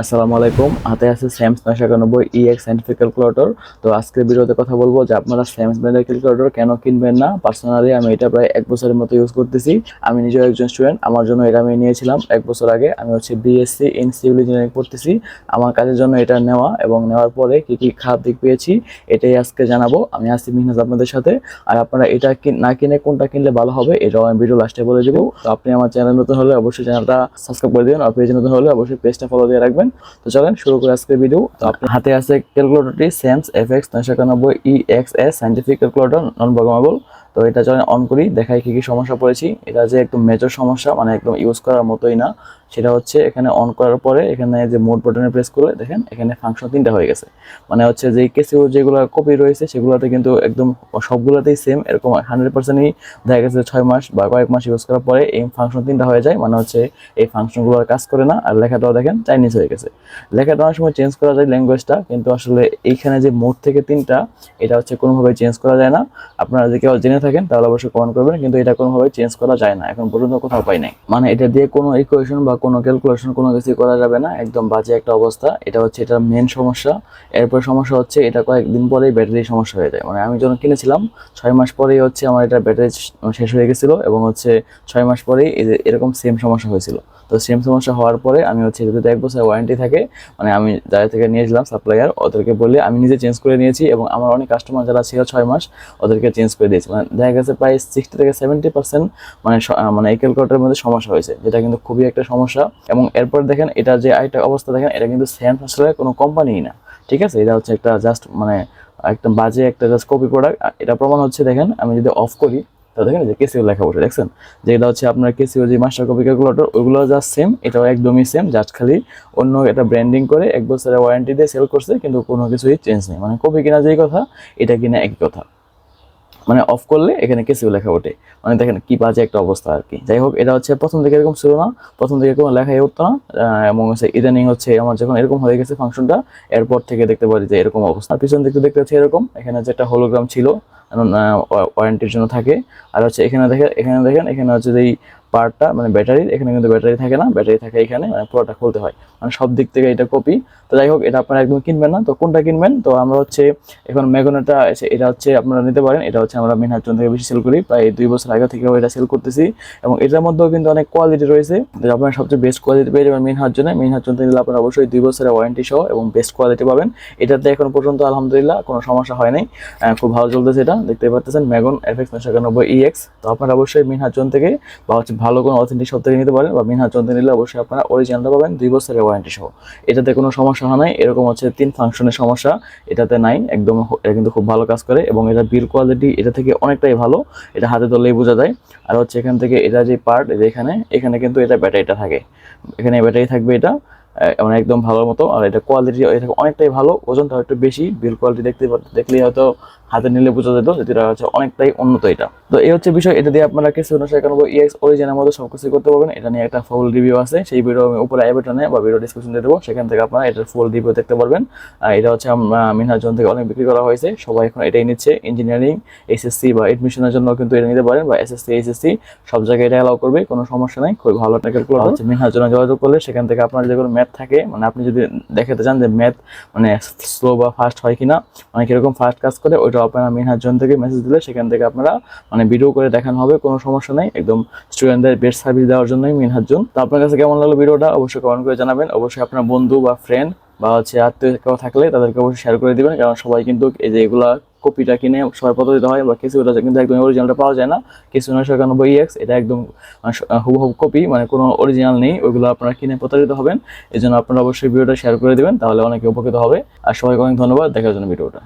আসসালামু আলাইকুম। হাতে আছে স্যামস নয়শো একানব্বই ই এক্স সাইন্টিফিক ক্যালকুলেটর তো আজকের ভিডিওতে কথা বলব যে আপনারা স্যামস ব্র্যান্ডের ক্যালকুলেটর কেন কিনবেন না? পার্সোনালি আমি এটা প্রায় এক বছরের মতো ইউজ করতেছি। আমি নিজেও একজন স্টুডেন্ট আমার জন্য এটা আমি নিয়েছিলাম এক বছর আগে। আমি হচ্ছে বিএসসি ইন সিভিল ইঞ্জিনিয়ারিং পড়তেছি। আমার কাজের জন্য এটা নেওয়া এবং নেওয়ার পরে কি কি খারাপ দিক পেয়েছি, এটাই আজকে জানাব। আমি আসছি মিহনাজ আপনাদের সাথে। আর আপনারা এটা না কিনে কোনটা কিনলে ভালো হবে, এটাও আমি ভিডিও লাস্টে বলে দেবো। তো আপনি আমার চ্যানেল নতুন হলে অবশ্যই চ্যানেলটা সাবস্ক্রাইব করে দিবেন। আর পেজ নতুন হলে অবশ্যই পেজটা ফলো দিয়ে রাখবেন। তো চলেন শুরু করে আজকের ভিডিও তো আপনার হাতে আছে ক্যালকুলেটরটি স্যামস এফ এক্স নয়শো একানব্বই E X S scientific calculator non programmable তো এটা চলেন অন করি, দেখাই কি কি সমস্যা পড়েছি। এটা যে একদম মেজর সমস্যা মানে একদম ইউজ করার মতোই না। সেটা হচ্ছে এখানে অন করার পরে এখানে যে মোড বাটনে প্রেস করলে দেখেন, এখানে ফাংশন তিনটা হয়ে গেছে। মানে হচ্ছে যে কেসিও যেগুলো কপি রয়েছে, সেগুলোতে কিন্তু একদম সবগুলোতেই সেম এরকম হান্ড্রেড পার্সেন্টই দেখা গেছে ছয় মাস বা কয়েক মাস ইউজ করার পরে এই ফাংশন তিনটা হয়ে যায়। মানে হচ্ছে এই ফাংশনগুলো আর কাজ করে না। আর লেখাটাও দেখেন চাইনিজ হয়ে গেছে। লেখাটা অনেক সময় চেঞ্জ করা যায় ল্যাঙ্গুয়েজটা কিন্তু আসলে এইখানে যে মোড থেকে তিনটা, এটা হচ্ছে কোনোভাবে চেঞ্জ করা যায় না। আপনারা যে কেউ জেনে থাকেন, তাহলে অবশ্যই কমেন্ট করবেন, কিন্তু এটা কোনোভাবে চেঞ্জ করা যায় না। এখন পর্যন্ত কোথাও পাই নাই। মানে এটা দিয়ে কোনো ইকুয়েশন বা কোনো ক্যালকুলেশন কোনো কিছু করা যাবে না, একদম বাজে একটা অবস্থা। এটা হচ্ছে এটার মেন সমস্যা। এরপর সমস্যা হচ্ছে, এটা কয়েকদিন পরেই ব্যাটারি সমস্যা হয়ে যায়। মানে আমি যখন কিনেছিলাম, ছয় মাস পরেই হচ্ছে আমার এটা ব্যাটারি শেষ হয়ে গেছিল এবং হচ্ছে ছয় মাস পরেই এরকম সেম সমস্যা হয়েছিল। তো সেম সমস্যা হওয়ার পরে আমি হচ্ছে যদি এক বছর ওয়ারেন্টি থাকে মানে আমি যাদের থেকে নিয়েছিলাম সাপ্লাইয়ার ওদেরকে বলে আমি নিজে চেঞ্জ করে নিয়েছি এবং আমার অনেক কাস্টমার যারা ছিল ছয় মাস, ওদেরকে চেঞ্জ করে দিয়েছি। মানে দেখা গেছে প্রায় সিক্সটি থেকে সেভেন্টি পার্সেন্ট মানে মানে এই ক্যালকুলেটারের মধ্যে সমস্যা হয়েছে, যেটা কিন্তু খুবই একটা সমস্যা। এবং এরপর দেখেন, এটা যে আরেকটা অবস্থা দেখেন, এটা কিন্তু সেম আসলে কোনো কোম্পানিই না, ঠিক আছে? এটা হচ্ছে একটা জাস্ট মানে একটা বাজে একটা জাস্ট কপি প্রোডাক্ট এটা প্রমাণ হচ্ছে দেখেন, আমি যদি অফ করি, তো দেখেন যে কেসিও লেখা বসে, দেখছেন? যে এটা হচ্ছে আপনার কেসিও যে মাস্টার কপি ক্যালকুলেটর ওগুলো জাস্ট সেম এটাও একদমই সেম জাস্ট খালি অন্য একটা ব্র্যান্ডিং করে এক বছরের ওয়ারেন্টি দিয়ে সেল করছে, কিন্তু কোনো কিছুই চেঞ্জ নেই। মানে কপি কিনা যেই কথা, এটা কিনা একই কথা। মানে অফ করলে এখানে কেসিও লেখা ওঠে মানে দেখেন কি বাজে একটা অবস্থা আর কি। যাই হোক, এটা হচ্ছে প্রথম থেকে এরকম ছিল না। প্রথম থেকে কোনো লেখাই উঠতো না। এবং হচ্ছে ইদানিং হচ্ছে আমার যখন এরকম হয়ে গেছে ফাংশনটা এরপর থেকে দেখতে পারি যে এরকম অবস্থা। পিছন দিকে দেখতে হচ্ছে এরকম। এখানে যেটা হোলোগ্রাম ছিল ওয়ারেন্টির জন্য থাকে। আর হচ্ছে এখানে দেখেন এখানে দেখেন, এখানে হচ্ছে যে এই পার্টটা মানে ব্যাটারির, এখানে কিন্তু ব্যাটারি থাকে না, ব্যাটারি থাকে এখানে মানে পুরোটা খুলতে হয়। মানে সব দিক থেকে এটা কপি তো যাই হোক, এটা আপনারা একদম কিনবেন না। তো কোনটা কিনবেন? তো আমরা হচ্ছে এখন ম্যাগনেটা এটা হচ্ছে আপনারা নিতে পারেন। এটা হচ্ছে আমরা মিনহাজন থেকে বেশি সেল করি। প্রায় দুই বছর আগে থেকেও এটা সেল করতেছি। এবং এটার মধ্যেও কিন্তু অনেক কোয়ালিটি রয়েছে। তো আপনারা সবচেয়ে বেস্ট কোয়ালিটি পেয়ে যাবেন মিনহাজনে মিনহাজন থেকে নিলে আপনারা অবশ্যই দুই বছরের ওয়ারেন্টি সহ এবং বেস্ট কোয়ালিটি পাবেন। এটাতে এখন পর্যন্ত আলহামদুলিল্লাহ কোনো সমস্যা হয় নাই। খুব ভালো চলতেছে এটা। দেখতে পাচ্ছেন ম্যাগন এফ এক্স নশো একানব্বই ইএক্স তো আপনারা অবশ্যই মিনহাজন থেকে বা হচ্ছে ভালো কোনো অথেন্টিক শপ থেকে নিতে পারেন বা মিনহাজ যন্ত্র নিলে অবশ্যই আপনারা অরিজিনালটা পাবেন দুই বছরের ওয়ারেন্টি সহ। এটাতে কোনো সমস্যা হয় নাই, এরকম হচ্ছে তিন ফাংশনের সমস্যা। এটাতে নাই, একদম এটা কিন্তু খুব ভালো কাজ করে এবং এটা বিল কোয়ালিটি এটা থেকে অনেকটাই ভালো, এটা হাতে ধরলেই বোঝা যায়। আর হচ্ছে এখান থেকে এটা যে পার্ট এখানে এখানে কিন্তু এটা ব্যাটারিটা থাকে। এখানে ব্যাটারি থাকবে এটা। মানে একদম ভালো মতো। আর এটা কোয়ালিটি এটা অনেকটাই ভালো। ওজনটা একটু বেশি। বিল কোয়ালিটি দেখতে দেখলেই হয়তো হাতে নিলে বোঝা যেত যে এটা হচ্ছে অনেকটাই উন্নত এটা। তো এই হচ্ছে বিষয়। এটা দিয়ে আপনারা কিছু উনিশশো একানব্বই ইএক্স অরিজিনের মতো সব কিছু করতে পারবেন। এটা নিয়ে একটা ফুল রিভিউ আছে। সেই ভিডিও আমি উপরে আই বাটনে বা ভিডিও ডিসক্রিপশন দিয়ে দেবো। সেখান থেকে আপনারা এটার ফুল রিভিউ দেখতে পারবেন। আর এটা হচ্ছে মিনহাজন থেকে অনেক বিক্রি করা হয়েছে সবাই এখন এটাই নিচ্ছে। ইঞ্জিনিয়ারিং এসএসসি বা এডমিশনের জন্য কিন্তু এটা নিতে পারেন বা এসএসসি এসএসসি সব জায়গায় এটা অ্যালাউ করবে। কোনো সমস্যা নাই। খুবই ভালো একটা ক্যালকুলেটর হচ্ছে মিনহাজনে যোগাযোগ করলে সেখান থেকে আপনার যে কোনো ম্যাথ থাকে মানে আপনি যদি দেখাতে চান যে ম্যাথ মানে স্লো বা ফাস্ট হয় কিনা মানে কীরকম ফাস্ট কাজ করে, ওইটা আপনারা মিনহাজন থেকে মেসেজ দিলে সেখান থেকে আপনারা মানে ভিডিও করে দেখানো হবে, কোনো সমস্যা নেই। একদম স্টুডেন্টদের বেস্ট সার্ভিস দেওয়ার জন্যই মিনহাজন তো আপনার কাছে কেমন লাগল ভিডিওটা অবশ্যই কমেন্ট করে জানাবেন। অবশ্যই আপনার বন্ধু বা ফ্রেন্ড বা হচ্ছে আত্মীয় কেউ থাকলে তাদেরকে অবশ্যই শেয়ার করে দিবেন, কারণ সবাই কিন্তু এই যে এগুলা কপিটা কিনে সবাই পদ্ধতিতে হয়, বা কিছু ওটা কিন্তু একদম অরিজিনালটা পাওয়া যায় না। কিছু নয়শো একানব্বই এক্স এটা একদম হুবহু কপি মানে কোনো অরিজিনাল নেই ওইগুলো আপনারা কিনে প্রতারিত হবেন। এই জন্য আপনারা অবশ্যই ভিডিওটা শেয়ার করে দেবেন, তাহলে অনেকে উপকৃত হবে। আর সবাইকে অনেক ধন্যবাদ, দেখার জন্য ভিডিওটা।